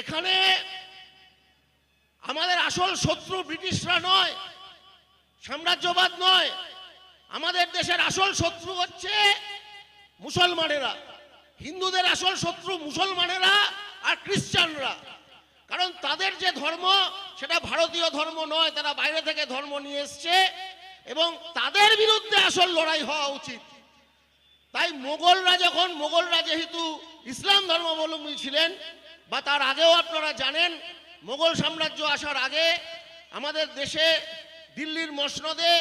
এখানে আমাদের আসল শত্রু ব্রিটিশরা নয়, সাম্রাজ্যবাদ নয়, আমাদের দেশের আসল শত্রু হচ্ছে মুসলমানেরা। হিন্দুদের আসল শত্রু মুসলমানেরা আর খ্রিস্টানরা। কারণ তাদের যে ধর্ম, সেটা ভারতীয় ধর্ম নয়, তারা বাইরে থেকে ধর্ম নিয়ে এসছে এবং তাদের বিরুদ্ধে আসল লড়াই হওয়া উচিত। তাই মোগলরা যখন, মোগলরা যেহেতু ইসলাম ধর্মাবলম্বী ছিলেন বা তার আগেও আপনারা জানেন, মোগল সাম্রাজ্য আসার আগে আমাদের দেশে দিল্লির মসনদে,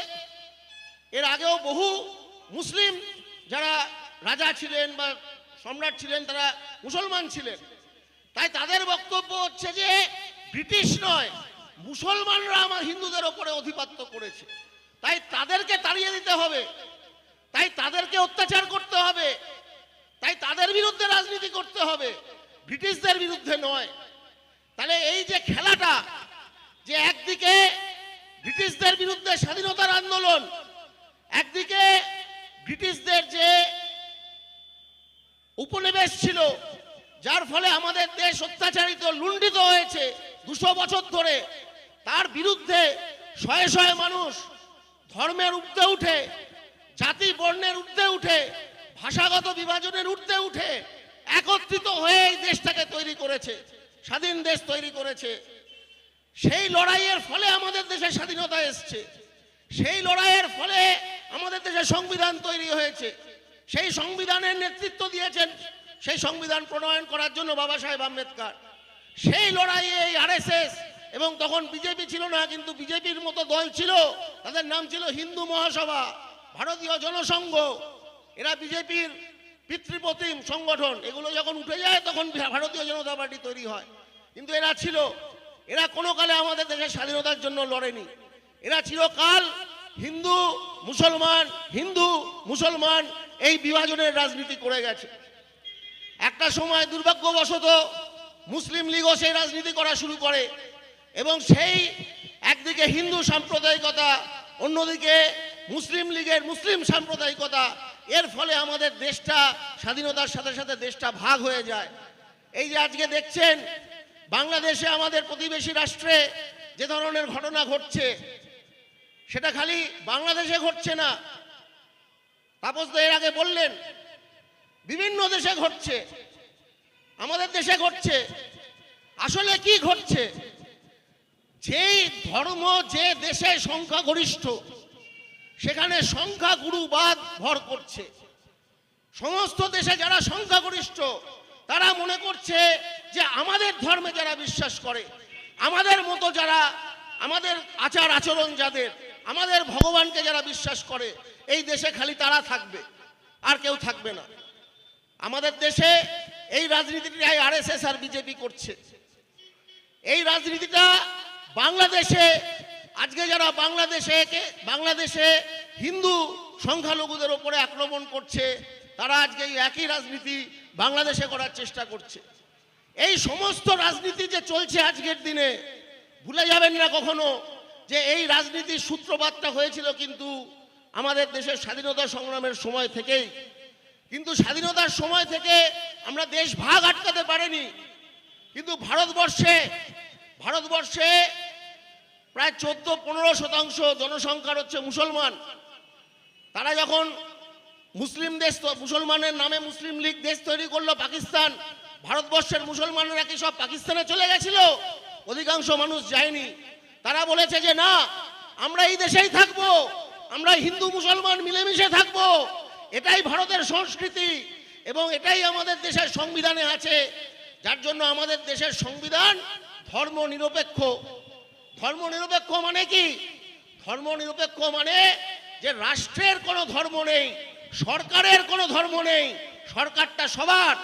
এর আগেও বহু মুসলিম যারা রাজা ছিলেন বা সম্রাট ছিলেন, তারা মুসলমান ছিলেন। তাই তাদের বক্তব্য হচ্ছে যে, ব্রিটিশ নয়, মুসলমানরা আমার হিন্দুদের ওপরে অধিপত্য করেছে। তাই তাদেরকে তাড়িয়ে দিতে হবে, তাই তাদেরকে অত্যাচার করতে হবে, তাই তাদের বিরুদ্ধে রাজনীতি করতে হবে। ব্রিটিশদের বিরুদ্ধে নয়। তাহলে এই যে খেলাটা, যে একদিকে ব্রিটিশদের বিরুদ্ধে স্বাধীনতার আন্দোলন, একদিকে ব্রিটিশদের যে উপনিবেশ ছিল, যার ফলে আমাদের দেশ অত্যাচারিত, লুণ্ঠিত হয়েছে দুশো বছর ধরে, তার বিরুদ্ধে শয়ে শয়ে মানুষ ধর্মের ঊর্ধ্বে উঠে, জাতি বর্ণের ঊর্ধ্বে উঠে, ভাষাগত বিভাজনের ঊর্ধ্বে উঠে একত্রিত হয়ে এই দেশটাকে তৈরি করেছে, স্বাধীন দেশ তৈরি করেছে। সেই লড়াইয়ের ফলে আমাদের দেশে স্বাধীনতা এসছে। সেই লড়াইয়ের ফলে আমাদের দেশে সংবিধান তৈরি হয়েছে। সেই সংবিধানের নেতৃত্ব দিয়েছেন, সেই সংবিধান প্রণয়ন করার জন্য বাবা সাহেব আম্বেদকর। সেই লড়াইয়ে এই আরএসএস এবং তখন বিজেপি ছিল না, কিন্তু বিজেপির মতো দল ছিল, তাদের নাম ছিল হিন্দু মহাসভা, ভারতীয় জনসংঘ। এরা বিজেপির পিতৃপ্রতিম সংগঠন, এগুলো যখন উঠে যায়, তখন ভারতীয় জনতা পার্টি তৈরি হয়। কিন্তু এরা ছিল, এরা কোনো কালে আমাদের দেশের স্বাধীনতার জন্য লড়েনি। এরা চিরকাল হিন্দু, মুসলমান হিন্দু, মুসলমান এই বিভাজনের রাজনীতি করে গেছে। একটা সময় দুর্ভাগ্যবশত মুসলিম লীগও সেই রাজনীতি করা শুরু করে এবং সেই একদিকে হিন্দু সাম্প্রদায়িকতা, অন্যদিকে মুসলিম লীগের মুসলিম সাম্প্রদায়িকতা এর ফলে আমাদের দেশটা স্বাধীনতার সাথে সাথে দেশটা ভাগ হয়ে যায়। এই যে আজকে দেখছেন, বাংলাদেশে আমাদের প্রতিবেশী রাষ্ট্রে যে ধরনের ঘটনা ঘটছে, সেটা খালি বাংলাদেশে ঘটছে না। তাপস এর আগে বললেন, বিভিন্ন দেশে ঘটছে, আমাদের দেশে ঘটছে। আসলে কি ঘটছে? যেই ধর্ম যে দেশে সংখ্যাগরিষ্ঠ সেখানে সংখ্যাগুরুবাদ ভর করছে। সমস্ত দেশে যারা সংখ্যাগরিষ্ঠ, তারা মনে করছে যে আমাদের ধর্মে যারা বিশ্বাস করে, আমাদের মতো যারা, আমাদের আচার আচরণ যাদের, আমাদের ভগবানকে যারা বিশ্বাস করে, এই দেশে খালি তারা থাকবে, আর কেউ থাকবে না। আমাদের দেশে এই রাজনীতিটাই আরএসএস আর বিজেপি করছে। এই রাজনীতিটা বাংলাদেশে আজকে যারা বাংলাদেশে বাংলাদেশে হিন্দু সংখ্যালঘুদের ওপরে আক্রমণ করছে, তারা আজকে এই একই রাজনীতি বাংলাদেশে করার চেষ্টা করছে। এই সমস্ত রাজনীতি যে চলছে আজকের দিনে, ভুলে যাবেন না কখনো যে এই রাজনীতির সূত্রপাতটা হয়েছিল কিন্তু আমাদের দেশের স্বাধীনতা সংগ্রামের সময় থেকেই। কিন্তু স্বাধীনতার সময় থেকে আমরা দেশ ভাগ আটকাতে পারিনি। কিন্তু ভারতবর্ষে ভারতবর্ষে প্রায় চোদ্দ, পনেরো শতাংশ জনসংখ্যার হচ্ছে মুসলমান। তারা যখন মুসলিম দেশ মুসলমানের নামে মুসলিম লীগ দেশ তৈরি করল পাকিস্তান, ভারতবর্ষের মুসলমানেরা কি সব পাকিস্তানে চলে গেছিল? অধিকাংশ মানুষ যায়নি। তারা বলেছে যে, না, আমরা এই দেশেই থাকব। আমরা হিন্দু, মুসলমান মিলেমিশে থাকব। এটাই ভারতের সংস্কৃতি এবং এটাই আমাদের দেশের সংবিধানে আছে। যার জন্য আমাদের দেশের সংবিধান ধর্ম নিরপেক্ষ ধর্ম নিরপেক্ষ মানে কি? ধর্ম নিরপেক্ষ মানে যে রাষ্ট্রের কোনো ধর্ম নেই, সরকারের কোনো ধর্ম নেই, সরকারটা সবার।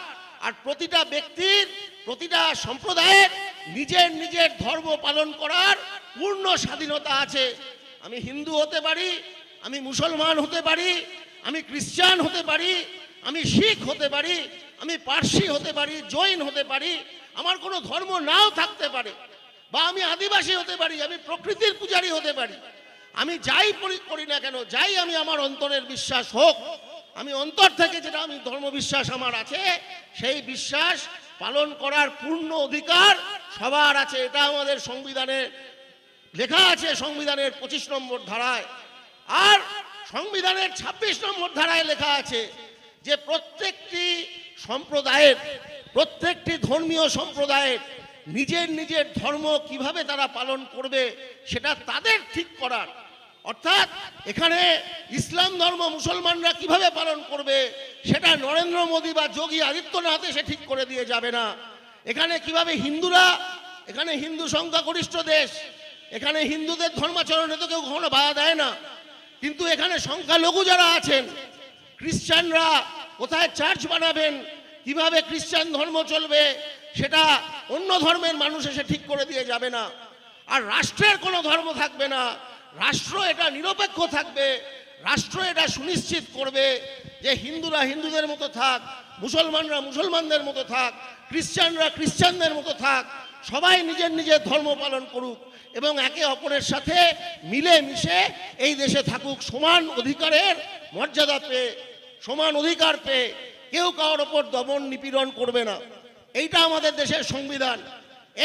আর প্রতিটা ব্যক্তির, প্রতিটা সম্প্রদায়ের নিজের নিজের ধর্ম পালন করার পূর্ণ স্বাধীনতা আছে। আমি হিন্দু হতে পারি, আমি মুসলমান হতে পারি, আমি খ্রিস্টান হতে পারি, আমি শিখ হতে পারি, আমি পার্সি হতে পারি, জৈন হতে পারি, আমার কোনো ধর্ম নাও থাকতে পারে। বা আমি আদিবাসী হতে পারি, আমি প্রকৃতির পূজারী হতে পারি। আমি যাই করি না কেন, যাই আমি আমার অন্তরের বিশ্বাস হোক, আমি অন্তর থেকে যেটা আমি ধর্ম বিশ্বাস আমার আছে, সেই বিশ্বাস পালন করার পূর্ণ অধিকার সবার আছে। এটা আমাদের সংবিধানে লেখা আছে সংবিধানের পঁচিশ নম্বর ধারায়। আর সংবিধানের ২৬ নম্বর ধারায় লেখা আছে যে প্রত্যেকটি সম্প্রদায়ের, প্রত্যেকটি ধর্মীয় সম্প্রদায়ের নিজের নিজের ধর্ম কীভাবে তারা পালন করবে, সেটা তাদের ঠিক করার। অর্থাৎ এখানে ইসলাম ধর্ম মুসলমানরা কীভাবে পালন করবে, সেটা নরেন্দ্র মোদী বা যোগী আদিত্যনাথ এসে ঠিক করে দিয়ে যাবে না। এখানে কীভাবে হিন্দুরা, এখানে হিন্দু সংখ্যাগরিষ্ঠ দেশ, এখানে হিন্দুদের ধর্মাচরণে তো কেউ কখনো বাধা দেয় না। কিন্তু এখানে সংখ্যালঘু যারা আছেন, খ্রিস্টানরা কোথায় চার্চ বানাবেন কীভাবে খ্রিস্টান ধর্ম চলবে, সেটা অন্য ধর্মের মানুষ এসে ঠিক করে দিয়ে যাবে না। আর রাষ্ট্রের কোনো ধর্ম থাকবে না। রাষ্ট্র এটা নিরপেক্ষ থাকবে। রাষ্ট্র এটা সুনিশ্চিত করবে যে হিন্দুরা হিন্দুদের মতো থাক, মুসলমানরা মুসলমানদের মতো থাক, খ্রিস্টানরা খ্রিস্টানদের মতো থাক, সবাই নিজের নিজের ধর্ম পালন করুক এবং একে অপরের সাথে মিলে মিশে এই দেশে থাকুক। সমান অধিকারের মর্যাদা পেয়ে, সমান অধিকার পেয়ে কেউ কারোর ওপর দমন নিপীড়ন করবে না। এইটা আমাদের দেশের সংবিধান।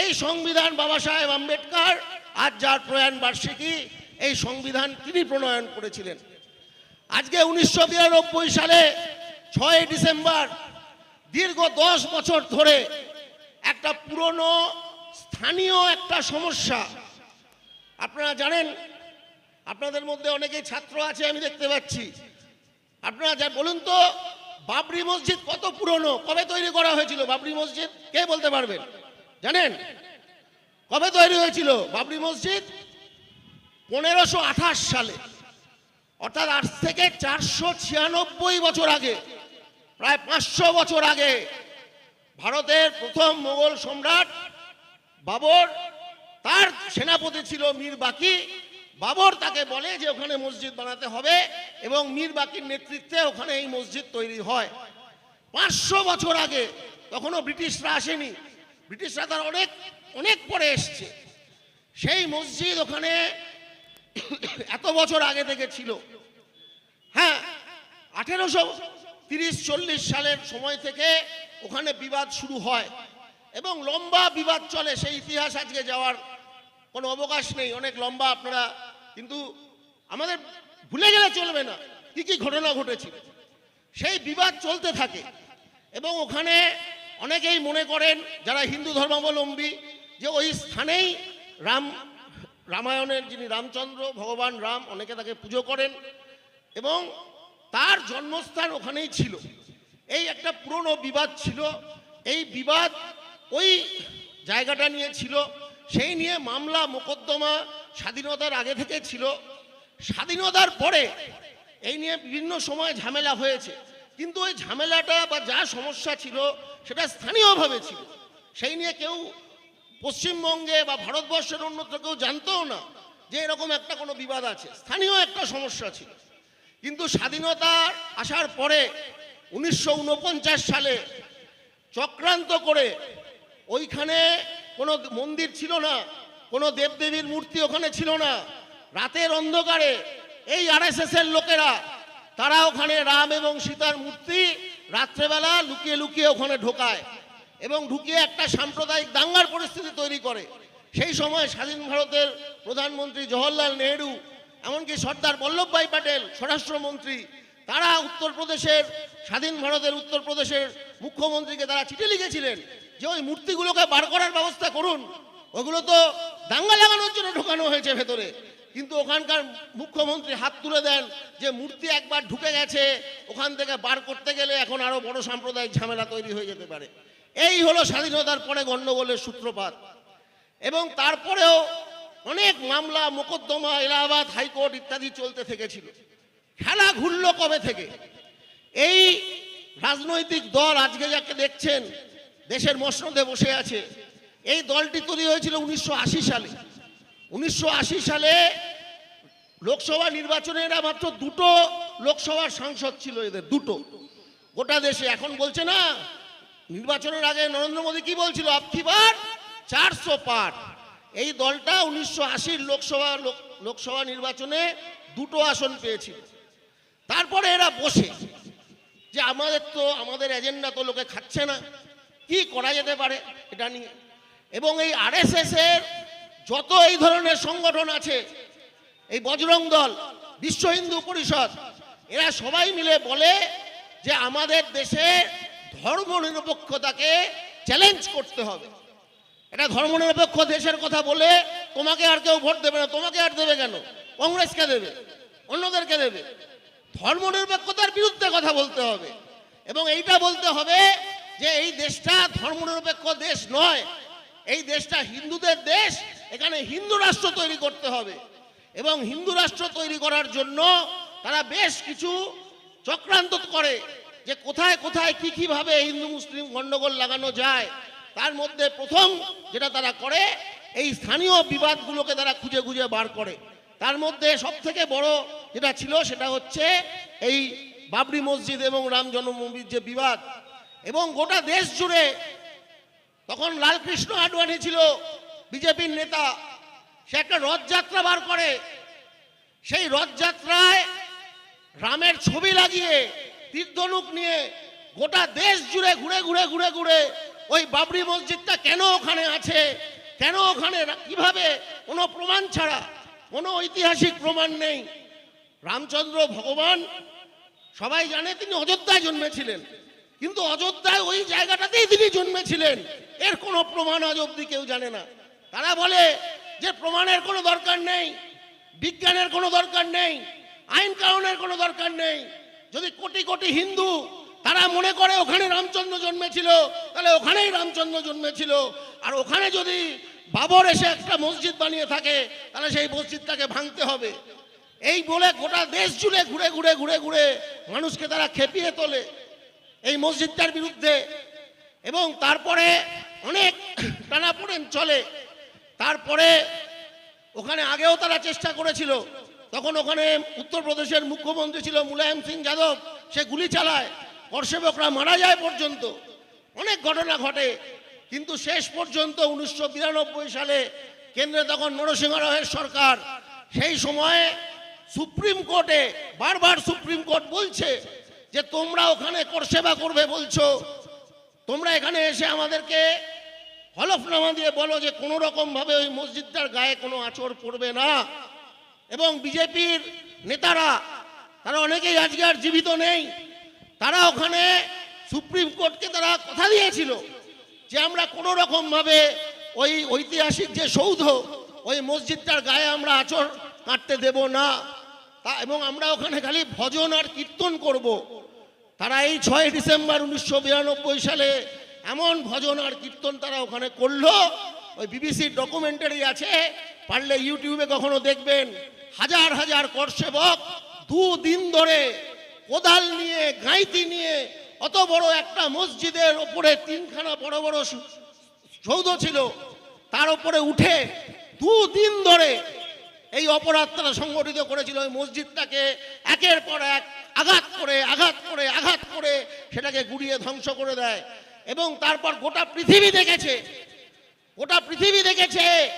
এই সংবিধান বাবা সাহেব আম্বেদকর আজ যার প্রয়াণ বার্ষিকী, এই সংবিধান তিনি প্রণয়ন করেছিলেন। আজকে উনিশশো বিরানব্বই সালে ছয় ডিসেম্বর, দীর্ঘ দশ বছর ধরে একটা পুরনো স্থানীয় একটা সমস্যা। আপনারা জানেন, আপনাদের মধ্যে অনেকেই ছাত্র আছে, আমি দেখতে পাচ্ছি। আপনারা যা, বলুন তো বাবরি মসজিদ কত পুরনো? কবে তৈরি করা হয়েছিল বাবরি মসজিদ? কে বলতে পারবেন জানেন? কবে তৈরি হয়েছিল বাবরি মসজিদ? পনেরোশো আঠাশ সালে। অর্থাৎ আজ থেকে চারশো ছিয়ানব্বই বছর আগে, প্রায় পাঁচশো বছর আগে, ভারতের প্রথম মোগল সম্রাট বাবর, তার সেনাপতি ছিল মীর বাকি বাবর তাকে বলে যে ওখানে মসজিদ বানাতে হবে এবং মীর বাকির নেতৃত্বে ওখানে এই মসজিদ তৈরি হয়। পাঁচশো বছর আগে তখনও ব্রিটিশরা আসেনি। ব্রিটিশরা তার অনেক অনেক পরে এসছে। সেই মসজিদ ওখানে এত বছর আগে থেকে ছিল। হ্যাঁ আঠেরোশো তিরিশ চল্লিশ সালের সময় থেকে ওখানে বিবাদ শুরু হয় এবং লম্বা বিবাদ চলে সেই ইতিহাস আজকে যাওয়ার কোনো অবকাশ নেই, অনেক লম্বা আপনারা, কিন্তু আমাদের ভুলে গেলে চলবে না, কি কি ঘটনা ঘটেছিল সেই বিবাদ চলতে থাকে, এবং ওখানে অনেকেই মনে করেন, যারা হিন্দু ধর্মাবলম্বী, যে ওই স্থানেই রাম, রামায়ণের যিনি রামচন্দ্র, ভগবান রাম, অনেকে তাকে পুজো করেন, এবং তার জন্মস্থান ওখানেই ছিল। এই একটা পুরনো বিবাদ ছিল, এই বিবাদ ওই জায়গাটা নিয়ে ছিল সেই নিয়ে মামলা, মোকদ্দমা স্বাধীনতার আগে থেকে ছিল। স্বাধীনতার পরে এই নিয়ে বিভিন্ন সময় ঝামেলা হয়েছে। কিন্তু ওই ঝামেলাটা বা যা সমস্যা ছিল সেটা স্থানীয়ভাবে ছিল। সেই নিয়ে কেউ পশ্চিমবঙ্গে বা ভারতবর্ষের অন্যত্র কেউ জানতেও না যে এরকম একটা কোনো বিবাদ আছে। স্থানীয় একটা সমস্যা ছিল। কিন্তু স্বাধীনতা আসার পরে উনিশশো ঊনপঞ্চাশ সালে চক্রান্ত করে ওইখানে কোনো মন্দির ছিল না, কোনো দেবদেবীর মূর্তি ওখানে ছিল না। রাতের অন্ধকারে এই এর লোকেরা, তারা ওখানে রাম এবং সীতার মূর্তি রাত্রেবেলা লুকিয়ে লুকিয়ে ওখানে ঢোকায় এবং ঢুকিয়ে একটা সাম্প্রদায়িক দাঙ্গার পরিস্থিতি তৈরি করে। সেই সময় স্বাধীন ভারতের প্রধানমন্ত্রী জওহরলাল নেহেরু, এমনকি সর্দার বল্লভভাই প্যাটেল, স্বরাষ্ট্রমন্ত্রী, তারা উত্তরপ্রদেশের, স্বাধীন ভারতের উত্তরপ্রদেশের মুখ্যমন্ত্রীকে তারা চিঠি লিখেছিলেন যে ওই মূর্তিগুলোকে বার করার ব্যবস্থা করুন, ওগুলো তো দাঙ্গা লাগানোর জন্য ঢোকানো হয়েছে ভেতরে। কিন্তু ওখানকার মুখ্যমন্ত্রী হাত তুলে দেন যে মূর্তি একবার ঢুকে গেছে, ওখান থেকে বার করতে গেলে এখন আরও বড় সাম্প্রদায়িক ঝামেলা তৈরি হয়ে যেতে পারে। এই হলো স্বাধীনতার পরে গণ্ডগোলের সূত্রপাত। এবং তারপরেও অনেক মামলা, মোকদ্দমা, এলাহাবাদ হাইকোর্ট ইত্যাদি চলতে থেকেছিল। খেলা ঘুরল কবে থেকে? এই রাজনৈতিক দল আজকে যাকে দেখছেন দেশের মসনদে বসে আছে। এই দলটি তৈরি হয়েছিল উনিশশো আশি সালে। উনিশশো আশি সালে লোকসভা নির্বাচনে এরা মাত্র দুটো লোকসভার সাংসদ ছিল এদের, দুটো। গোটা দেশে। এখন বলছে না, নির্বাচনের আগে নরেন্দ্র মোদী কি বলছিল? আপকিবার চারশো পার। এই দলটা উনিশশো আশির লোকসভা লোকসভা নির্বাচনে দুটো আসন পেয়েছিল। তারপরে এরা বসে। যে আমাদের তো, আমাদের এজেন্ডা তো লোকে খাচ্ছে না। কি করা যেতে পারে এটা নিয়ে। এবং এই আরএসএস এর যত এই ধরনের সংগঠন আছে, এই বজরং দল, বিশ্ব হিন্দু পরিষদ, এরা সবাই মিলে বলে যে আমাদের দেশে ধর্মনিরপেক্ষতাকে চ্যালেঞ্জ করতে হবে। এটা ধর্মনিরপেক্ষ দেশের কথা বলে তোমাকে আর কেউ ভোট দেবে না, তোমাকে আর দেবে কেন? কংগ্রেসকে দেবে, অন্যদেরকে দেবে। ধর্মনিরপেক্ষতার বিরুদ্ধে কথা বলতে হবে। এবং এইটা বলতে হবে যে এই দেশটা ধর্মনিরপেক্ষ দেশ নয়, এই দেশটা হিন্দুদের দেশ, এখানে হিন্দু রাষ্ট্র তৈরি করতে হবে। এবং হিন্দু রাষ্ট্র তৈরি করার জন্য তারা বেশ কিছু চক্রান্ত করে যে কোথায় কোথায় কি কীভাবে হিন্দু মুসলিম গন্ডগোল লাগানো যায়, তার মধ্যে প্রথম যেটা তারা করে, এই স্থানীয় বিবাদগুলোকে তারা খুঁজে খুঁজে বার করে। তার মধ্যে সব থেকে বড় যেটা ছিল সেটা হচ্ছে এই বাবরি মসজিদ এবং রাম জন্মভূমির যে বিবাদ এবং গোটা দেশ জুড়ে তখন লালকৃষ্ণ আডবাণী ছিল বিজেপির নেতা। সে একটা রথযাত্রা বার করে। সেই রথযাত্রায় রামের ছবি লাগিয়ে তীর্ধনুক নিয়ে গোটা দেশ জুড়ে ঘুরে ঘুরে ঘুরে ঘুরে ওই বাবরি মসজিদটা কেন ওখানে আছে, কেন ওখানে কীভাবে, কোনো প্রমাণ ছাড়া, কোনো ঐতিহাসিক প্রমাণ নেই। রামচন্দ্র ভগবান সবাই জানে তিনি অযোধ্যায় জন্মেছিলেন। কিন্তু অযোধ্যায় ওই জায়গাটাতেই তিনি জন্মেছিলেন। এর কোনো প্রমাণ আজ অব্দি কেউ জানে না। তারা বলে যে প্রমাণের কোনো দরকার নেই, বিজ্ঞানের কোনো দরকার নেই, আইন কানুনের কোনো দরকার নেই। যদি কোটি কোটি হিন্দু তারা মনে করে ওখানে রামচন্দ্র জন্মেছিল, তাহলে ওখানেই রামচন্দ্র জন্মেছিল। আর ওখানে যদি বাবর এসে একটা মসজিদ বানিয়ে থাকে, তাহলে সেই মসজিদটাকে ভাঙতে হবে। এই বলে গোটা দেশ জুড়ে ঘুরে ঘুরে ঘুরে ঘুরে মানুষকে তারা খেপিয়ে তোলে। এই মসজিদটার বিরুদ্ধে। এবং তারপরে অনেক টানাপোড়েন চলে। তারপরে ওখানে আগেও তারা চেষ্টা করেছিল। তখন ওখানে উত্তরপ্রদেশের মুখ্যমন্ত্রী ছিল মুলায়ম সিং যাদব। সে গুলি চালায়। করসেবকরা মারা যায় পর্যন্ত। অনেক ঘটনা ঘটে। কিন্তু শেষ পর্যন্ত উনিশশো বিরানব্বই সালে কেন্দ্রে তখন নরসিংহ রায়ের সরকার সেই সময়ে সুপ্রিম কোর্টে বারবার সুপ্রিম কোর্ট বলছে যে তোমরা ওখানে করসেবা করবে বলছো। তোমরা এখানে এসে আমাদেরকে হলফনামা দিয়ে বলো যে কোনো রকম ভাবে ওই মসজিদটার গায়ে কোনো আঁচড় পড়বে না। এবং বিজেপির নেতারা, তারা অনেকেই আজকে আর জীবিত নেই, তারা ওখানে সুপ্রিম কোর্টকে তারা কথা দিয়েছিল যে আমরা কোনো রকম ভাবে ওই ঐতিহাসিক যে সৌধ, ওই মসজিদটার গায়ে আমরা আঁচড় কাটতে দেব না। তা, এবং আমরা ওখানে খালি ভজন আর কীর্তন করব। তারা এই ছয় ডিসেম্বর উনিশশো বিরানব্বই সালে এমন ভজন আর কীর্তন তারা ওখানে করল। ওই বিবিসির ডকুমেন্টারি আছে, পারলে ইউটিউবে কখনো দেখবেন। হাজার হাজার করসেবক দু দিন ধরে কোদাল নিয়ে গাঁইতি নিয়ে, অত বড় একটা মসজিদের ওপরে তিনখানা বড় বড় সৌধ ছিল। তার উপরে উঠে দুদিন ধরে এই অপরাধ তারা সংগঠিত করেছিল ওই মসজিদটাকে। একের পর এক আঘাত করে আঘাত করে আঘাত করে সেটাকে গুড়িয়ে ধ্বংস করে দেয়। এবং তারপর গোটা পৃথিবী দেখেছে, গোটা পৃথিবী দেখেছে।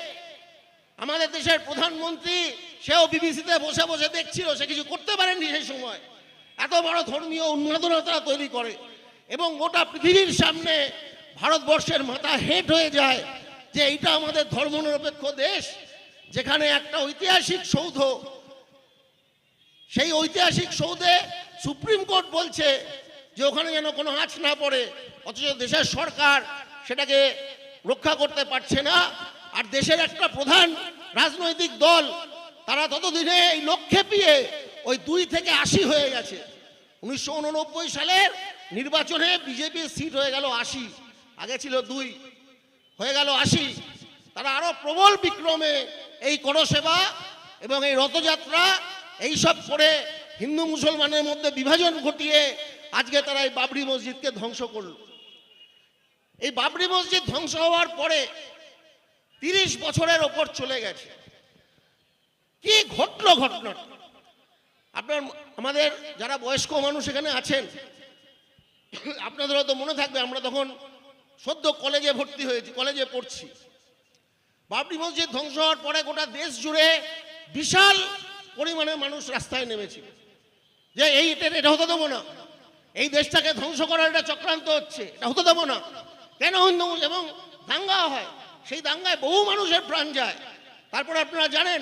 আমাদের দেশের প্রধানমন্ত্রী, সেও বিবিসিতে বসে বসে দেখছিল, সে কিছু করতে পারেনি সেই সময়। এত বড় ধর্মীয় উন্মাদনা তারা তৈরি করে। এবং গোটা পৃথিবীর সামনে ভারতবর্ষের মাথা হেট হয়ে যায় যে এইটা আমাদের ধর্মনিরপেক্ষ দেশ, যেখানে একটা ঐতিহাসিক সৌধ সেই ঐতিহাসিক সৌধে সুপ্রিম কোর্ট বলছে যে ওখানে যেন কোনো আঁচ না পড়ে, অথচ দেশের সরকার সেটাকে রক্ষা করতে পারছে না। আর দেশের একটা প্রধান রাজনৈতিক দল, তারা ততদিনে এই লক্ষ্যে পিয়ে ওই দুই থেকে আশি হয়ে গেছে। উনিশশো উননব্বই সালের নির্বাচনে বিজেপির সিট হয়ে গেল আশি, আগে ছিল দুই, হয়ে গেল আশি। তারা আরও প্রবল বিক্রমে এই করসেবা এবং এই রথযাত্রা এই সব করে হিন্দু মুসলমানের মধ্যে বিভাজন ঘটিয়ে আজকে তারা এই বাবরি মসজিদকে ধ্বংস করল। এই বাবরি মসজিদ ধ্বংস হওয়ার পরে তিরিশ বছরের ওপর চলে গেছে। কি ঘটলো ঘটনা? আপনার আমাদের যারা বয়স্ক মানুষ এখানে আছেন আপনাদের হয়তো মনে থাকবে, আমরা তখন সদ্য কলেজে ভর্তি হয়েছি, কলেজে পড়ছি। বাবরি মসজিদ ধ্বংস হওয়ার পরে গোটা দেশ জুড়ে বিশাল পরিমাণে মানুষ রাস্তায় নেমেছিল যে এই এটা হতে দেবো না। এই দেশটাকে ধ্বংস করার একটা চক্রান্ত হচ্ছে, এটা হতে দেবো না। কেন হিন্দু এবং দাঙ্গা হয়, সেই দাঙ্গায় বহু মানুষের প্রাণ যায়। তারপর আপনারা জানেন,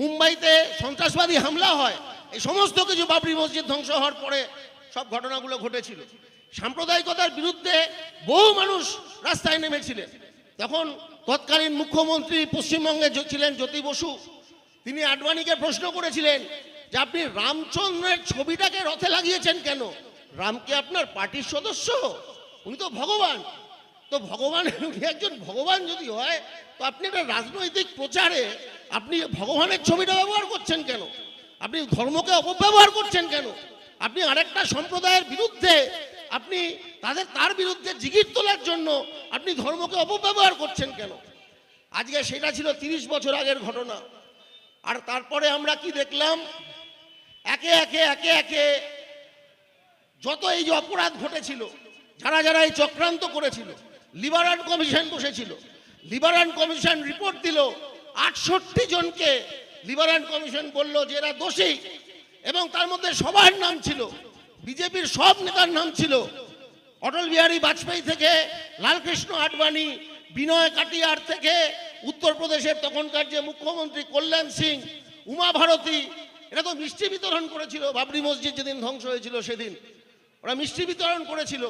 মুম্বাইতে সন্ত্রাসবাদী হামলা হয়, এই সমস্ত কিছু বাবরি মসজিদ ধ্বংস হওয়ার পরে সব ঘটনাগুলো ঘটেছিল। সাম্প্রদায়িকতার বিরুদ্ধে বহু মানুষ রাস্তায় নেমেছিলেন। তখন তৎকালীন মুখ্যমন্ত্রী পশ্চিমবঙ্গে ছিলেন জ্যোতি বসু। তিনি আডবাণীকে প্রশ্ন করেছিলেন যে আপনি রামচন্দ্রের ছবিটাকে রথে লাগিয়েছেন কেন? রাম কি আপনার পার্টির সদস্য? উনি তো ভগবান। তো ভগবান, উনি একজন ভগবান যদি হয়, তো আপনি একটা রাজনৈতিক প্রচারে আপনি ভগবানের ছবিটা ব্যবহার করছেন কেন? আপনি ধর্মকে অপব্যবহার করছেন কেন? আপনি আরেকটা সম্প্রদায়ের বিরুদ্ধে আপনি তাদের, তার বিরুদ্ধে জিগির তোলার জন্য আপনি ধর্মকে অপব্যবহার করছেন কেন? আজকে সেটা ছিল তিরিশ বছর আগের ঘটনা। আর তারপরে আমরা কি দেখলাম? একে একে একে একে যত এই যে অপরাধ ঘটেছিল, যারা যারা এই চক্রান্ত করেছিল লিবারান কমিশন বসেছিল লিবারান কমিশন রিপোর্ট দিল, আটষট্টি জনকে লিবারান কমিশন বলল যে এরা দোষী এবং তার মধ্যে সবার নাম ছিল, বিজেপির সব নেতার নাম ছিল, অটল বিহারী বাজপেয়ী থেকে, লালকৃষ্ণ আডবাণী, বিনয় কাটিয়ার থেকে উত্তরপ্রদেশের তখনকার যে মুখ্যমন্ত্রী কল্যাণ সিং, উমা ভারতী, এরা তো মিষ্টি বিতরণ করেছিল। বাবরি মসজিদ যেদিন ধ্বংস হয়েছিল সেদিন। ওরা মিষ্টি বিতরণ করেছিল,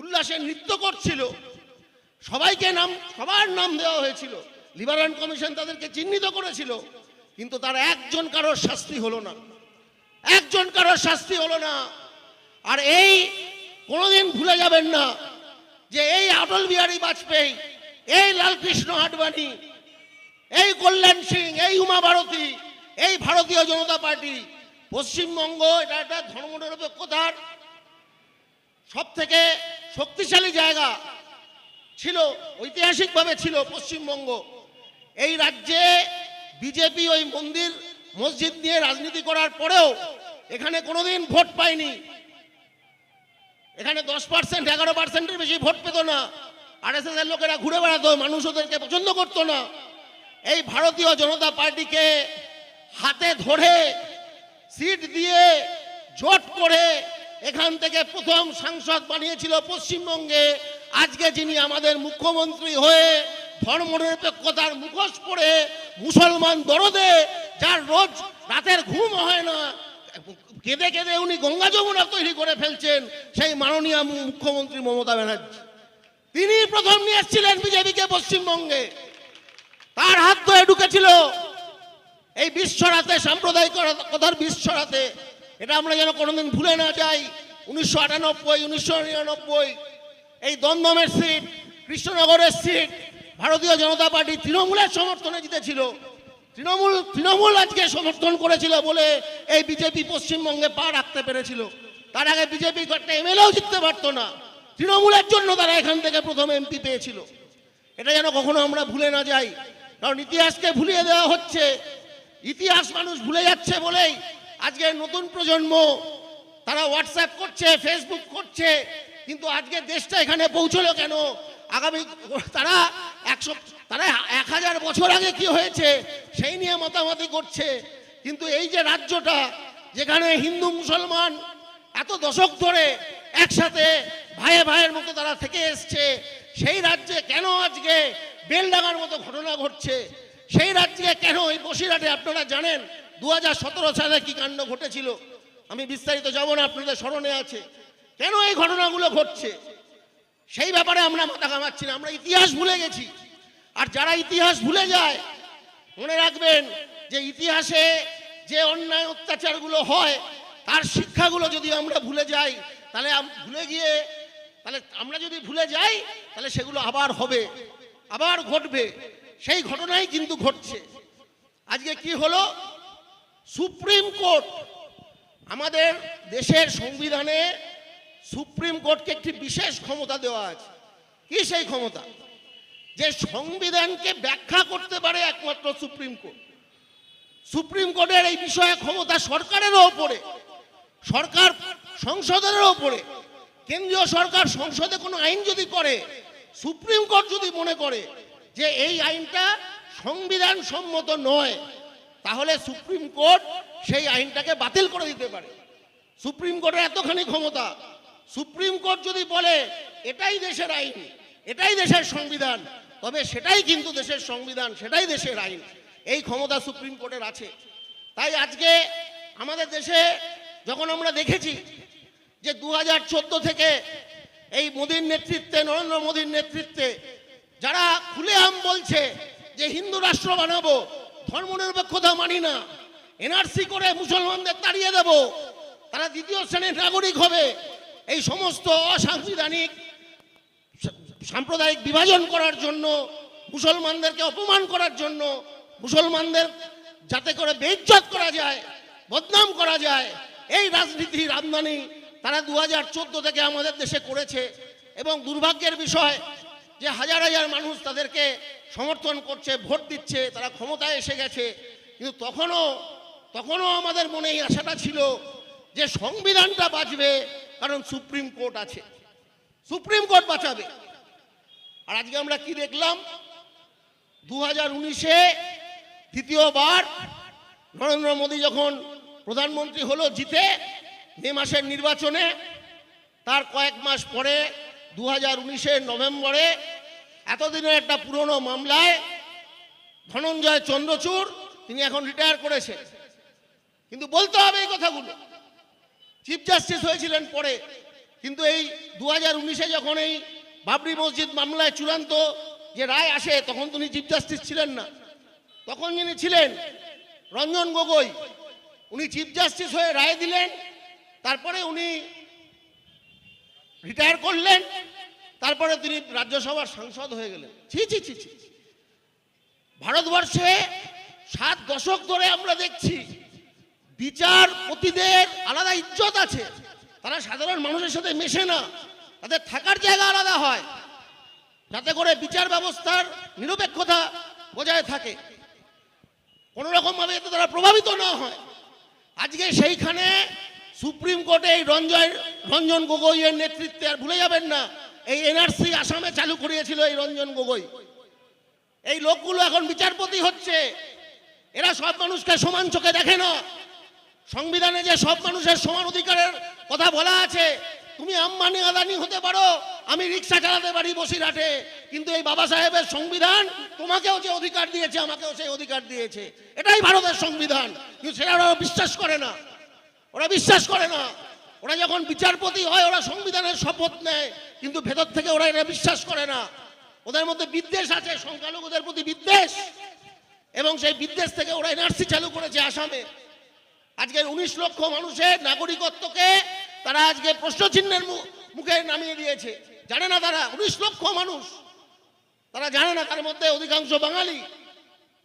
উল্লাসে নৃত্য করছিল। সবাইকে নাম, সবার নাম দেওয়া হয়েছিল। লিবারান কমিশন তাদেরকে চিহ্নিত করেছিল, কিন্তু তার একজন কারোর শাস্তি হলো না। একজন কারোর শাস্তি হলো না। আর এই কোনোদিন ভুলে যাবেন না যে এই অটল বিহারী বাজপেয়ী এই লালকৃষ্ণ আডবাণী, এই কল্যাণ সিং, এই উমা ভারতী, এই ভারতীয় জনতা পার্টি, পশ্চিমবঙ্গ, এটা একটা ধর্মনিরপেক্ষতার সব থেকে শক্তিশালী জায়গা ছিল, ঐতিহাসিকভাবে ছিল পশ্চিমবঙ্গ। এই রাজ্যে বিজেপি ওই মন্দির, মসজিদ নিয়ে রাজনীতি করার পরেও এখানে কোনোদিন ভোট পায়নি। এখানে দশ পার্সেন্ট, এগারো পার্সেন্টের বেশি ভোট পেত না। আর এস এর লোকেরা ঘুরে বেড়াতো, মানুষ ওদেরকে পছন্দ করতো না। এই ভারতীয় জনতা পার্টিকে হাতে ধরে, সিট দিয়ে জোট করে এখান থেকে প্রথম সাংসদ বানিয়েছিল পশ্চিমবঙ্গে। আজকে যিনি আমাদের মুখ্যমন্ত্রী হয়ে ধর্মনিরপেক্ষতার মুখোশ পরে মুসলমান দরদে, যার রোজ রাতের ঘুম হয় না, কেঁদে কেঁদে উনি গঙ্গা যমুনা তৈরি করে ফেলছেন, সেই মাননীয় মুখ্যমন্ত্রী মমতা ব্যানার্জি। তিনি প্রথম নিয়ে এসেছিলেন বিজেপিকে পশ্চিমবঙ্গে। তার হাত ধরে ঢুকেছিল এই বিশ্বরাতে সাম্প্রদায়িকতার বিশ্বরাতে এটা আমরা যেন কোনোদিন ভুলে না যাই। উনিশশো আটানব্বই, উনিশশো নিরানব্বই, এই দমদমের সিট, কৃষ্ণনগরের সিট, ভারতীয় জনতা পার্টি তৃণমূলের সমর্থনে জিতেছিল। তৃণমূল তৃণমূল আজকে সমর্থন করেছিল বলে এই বিজেপি পশ্চিমবঙ্গে পা রাখতে পেরেছিল। তার আগে বিজেপি একটা এমএলএও জিততে পারতো না। তৃণমূলের জন্য তারা এখান থেকে প্রথম এমপি পেয়েছিল। এটা যেন কখনো আমরা ভুলে না যাই। কারণ ইতিহাসকে ভুলিয়ে দেওয়া হচ্ছে। ইতিহাস মানুষ ভুলে যাচ্ছে বলেই আজকে নতুন প্রজন্ম তারা হোয়াটসঅ্যাপ করছে ফেসবুক করছে, কিন্তু আজকে দেশটা এখানে পৌঁছলো কেন? আগামী তারা একশো, তারা এক হাজার বছর আগে কি হয়েছে সেই নিয়ে মাতামাতি করছে। কিন্তু এই যে রাজ্যটা যেখানে হিন্দু মুসলমান এত দশক ধরে একসাথে ভাইয়ে ভাইয়ের মতো তারা থেকে এসছে। সেই রাজ্যে কেন আজকে বেলডাঙার মতো ঘটনা ঘটছে? সেই রাজ্যে কেন এই বসিরহাটে আপনারা জানেন? দু হাজার সতেরো সালে কি কাণ্ড ঘটেছিল? আমি বিস্তারিত যাব না, আপনাদের স্মরণে আছে। কেন এই ঘটনাগুলো ঘটছে? সেই ব্যাপারে আমরা মাথা ঘামাচ্ছি না, আমরা ইতিহাস ভুলে গেছি। আর যারা ইতিহাস ভুলে যায়, মনে রাখবেন যে ইতিহাসে যে অন্যায় অত্যাচারগুলো হয়, তার শিক্ষাগুলো যদি আমরা ভুলে যাই, তাহলে ভুলে গিয়ে তাহলে আমরা যদি ভুলে যাই, তাহলে সেগুলো আবার হবে, আবার ঘটবে। সেই ঘটনাই কিন্তু ঘটছে। আজকে কি হলো? সুপ্রিম কোর্ট আমাদের দেশের সংবিধানে সুপ্রিম কোর্টকে একটি বিশেষ ক্ষমতা দেওয়া আছে। কি সেই ক্ষমতা? যে সংবিধানকে ব্যাখ্যা করতে পারে একমাত্র সুপ্রিম কোর্ট। সুপ্রিম কোর্টের এই বিষয়ে ক্ষমতা সরকারেরও ওপরে, সরকার সংসদেরও ওপরে। কেন্দ্রীয় সরকার সংসদে কোনো আইন যদি করে, সুপ্রিম কোর্ট যদি মনে করে যে এই আইনটা সংবিধান সম্মত নয়, তাহলে সুপ্রিম কোর্ট সেই আইনটাকে বাতিল করে দিতে পারে। সুপ্রিম কোর্টের এতখানি ক্ষমতা, সুপ্রিম কোর্ট যদি বলে এটাই দেশের আইন, এটাই দেশের সংবিধান, তবে সেটাই কিন্তু দেশের সংবিধান, সেটাই দেশের আইন, এই ক্ষমতা সুপ্রিম কোর্টের আছে। তাই আজকে আমাদের দেশে যখন আমরা দেখেছি যে দু হাজার চোদ্দ থেকে এই মোদীর নেতৃত্বে, নরেন্দ্র মোদীর নেতৃত্বে যারা খুলেআম বলছে যে হিন্দু রাষ্ট্র বানাবো, ধর্মনিরপেক্ষতা মানি না, এনআরসি করে মুসলমানদের তাড়িয়ে দেব, তারা দ্বিতীয় শ্রেণির নাগরিক হবে, এই সমস্ত অসাংবিধানিক সাম্প্রদায়িক বিভাজন করার জন্য, মুসলমানদেরকে অপমান করার জন্য, মুসলমানদের যাতে করে বেইজ্জত করা যায়, বদনাম করা যায়, এই রাজনীতির আমদানি তারা দু হাজার চোদ্দ থেকে আমাদের দেশে করেছে এবং দুর্ভাগ্যের বিষয় যে হাজার হাজার মানুষ তাদেরকে সমর্থন করছে, ভোট দিচ্ছে, তারা ক্ষমতায় এসে গেছে। কিন্তু তখনও তখনও আমাদের মনে এই আশাটা ছিল যে সংবিধানটা বাঁচবে, কারণ সুপ্রিম কোর্ট আছে। সুপ্রিম কোর্ট বাঁচাবে। আর আজকে আমরা কি দেখলাম? দু হাজার উনিশে দ্বিতীয়বার নরেন্দ্র মোদী যখন প্রধানমন্ত্রী হলো জিতে মে মাসের নির্বাচনে, তার কয়েক মাস পরে দু হাজার নভেম্বরে, এতদিনের একটা পুরনো মামলায় ধনঞ্জয় চন্দ্রচূড়, তিনি এখন রিটায়ার করেছেন। কিন্তু বলতে হবে এই কথাগুলো। চিফ জাস্টিস হয়েছিলেন পরে, কিন্তু এই দু হাজার যখন এই বাবরি মসজিদ মামলায় চূড়ান্ত যে রায় আসে, তখন তিনি চিফ জাস্টিস ছিলেন না। তখন যিনি ছিলেন রঞ্জন গগৈ, উনি চিফ জাস্টিস হয়ে রায় দিলেন। তারপরে উনি রিটায়ার করলেন। তারপরে তিনি রাজ্যসভার সাংসদ হয়ে গেলেন। ছি ছি ছি ছি। ভারতবর্ষে সাত দশক ধরে আমরা দেখছি বিচারপতিদের আলাদা ইজ্জত আছে। তারা সাধারণ মানুষের সাথে মেশে না। তাদের থাকার জায়গা আলাদা হয়। যাতে করে বিচার ব্যবস্থার নিরপেক্ষতা বজায় থাকে। কোনো রকমভাবে যাতে তারা প্রভাবিত না হয়। আজকে সেইখানে সুপ্রিম কোর্টে এই রঞ্জয় রঞ্জন গগৈয়ের নেতৃত্বে আর ভুলে যাবেন না, এই এনআরসি আসামে চালু করিয়েছিল এই রঞ্জন গগৈ এই লোকগুলো এখন বিচারপতি হচ্ছে। এরা সব মানুষকে সমান চোখে দেখে না। সংবিধানে যে সব মানুষের সমান অধিকারের কথা বলা আছে, তুমি আম্বানি আদানি হতে পারো, আমি রিক্সা চালাতে পারি বসিরহাটে, কিন্তু এই বাবা সাহেবের সংবিধান তোমাকেও যে অধিকার দিয়েছে, আমাকেও সেই অধিকার দিয়েছে। এটাই ভারতের সংবিধান। কিন্তু সেটা বিশ্বাস করে না। ওরা বিশ্বাস করে না। ওরা যখন বিচারপতি হয়, ওরা সংবিধানের শপথ নেয়, কিন্তু ভেতর থেকে ওরা এটা বিশ্বাস করে না। ওদের মধ্যে বিদ্বেষ আছে, সংখ্যালঘুদের প্রতি বিদ্বেষ। এবং সেই বিদ্বেষ থেকে ওরা এনআরসি চালু করেছে আসামে। আজকে উনিশ লক্ষ মানুষের নাগরিকত্বকে তারা আজকে প্রশ্নচিহ্নের মুখে নামিয়ে দিয়েছে। জানে না তারা, উনিশ লক্ষ মানুষ। তারা জানে না তার মধ্যে অধিকাংশ বাঙালি।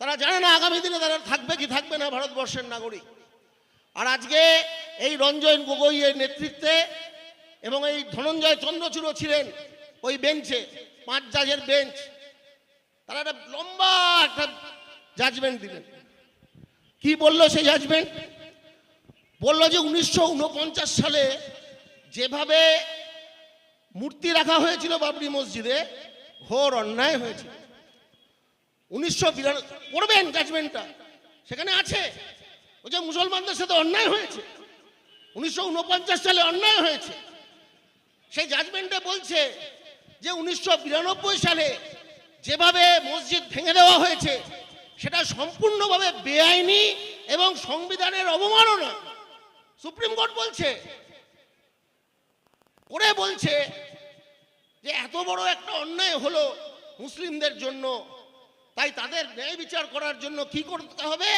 তারা জানে না আগামী দিনে তারা থাকবে কি থাকবে না ভারতবর্ষের নাগরিক। আর আজকে এই রঞ্জন গগৈয়ের নেতৃত্বে এবং এই ধনঞ্জয় চন্দ্রচূড় ছিলেন ওই বেঞ্চে, পাঁচ জাজের বেঞ্চ। তারা একটা লম্বা একটা জাজমেন্ট দিলেন। কি বলল সেই জাজমেন্ট বলল যে উনিশশো উনপঞ্চাশ সালে যেভাবে মূর্তি রাখা হয়েছিল বাবরি মসজিদে, ঘোর অন্যায় হয়েছিল। উনিশশো বিরানব্বই পড়বেন জাজমেন্টটা সেখানে আছে। ওই যে মুসলমানদের সাথে অন্যায় হয়েছে, উনিশশো সালে অন্যায় হয়েছে, সেই জাজমেন্টে বলছে যে উনিশশো বিরানব্বই সালে যেভাবে মসজিদ ভেঙে দেওয়া হয়েছে, সেটা সম্পূর্ণভাবে বেআইনি এবং সংবিধানের অবমাননা। সুপ্রিম কোর্ট বলছে, করে বলছে যে এত বড় একটা অন্যায় হলো মুসলিমদের জন্য, তাই তাদের ন্যায় বিচার করার জন্য কি করতে হবে?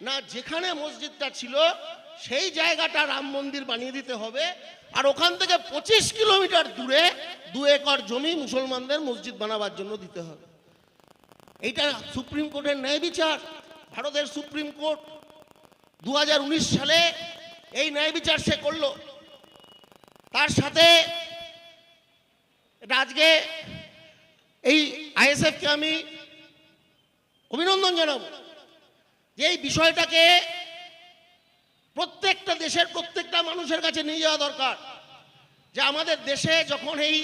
না, যেখানে মসজিদটা ছিল, সেই জায়গাটা রাম মন্দির বানিয়ে দিতে হবে। আর ওখান থেকে পঁচিশ কিলোমিটার দূরে দু একর জমি মুসলমানদের মসজিদ বানাবার জন্য দিতে হবে। এইটা সুপ্রিম কোর্টের ন্যায় বিচার, ভারতের সুপ্রিম কোর্ট। দু হাজার উনিশ সালে এই ন্যায় বিচার সে করল। তার সাথে আজকে এই আইএসএফকে আমি অভিনন্দন জানাব। যে এই বিষয়টাকে প্রত্যেকটা দেশের প্রত্যেকটা মানুষের কাছে নিয়ে যাওয়া দরকার। যে আমাদের দেশে যখন এই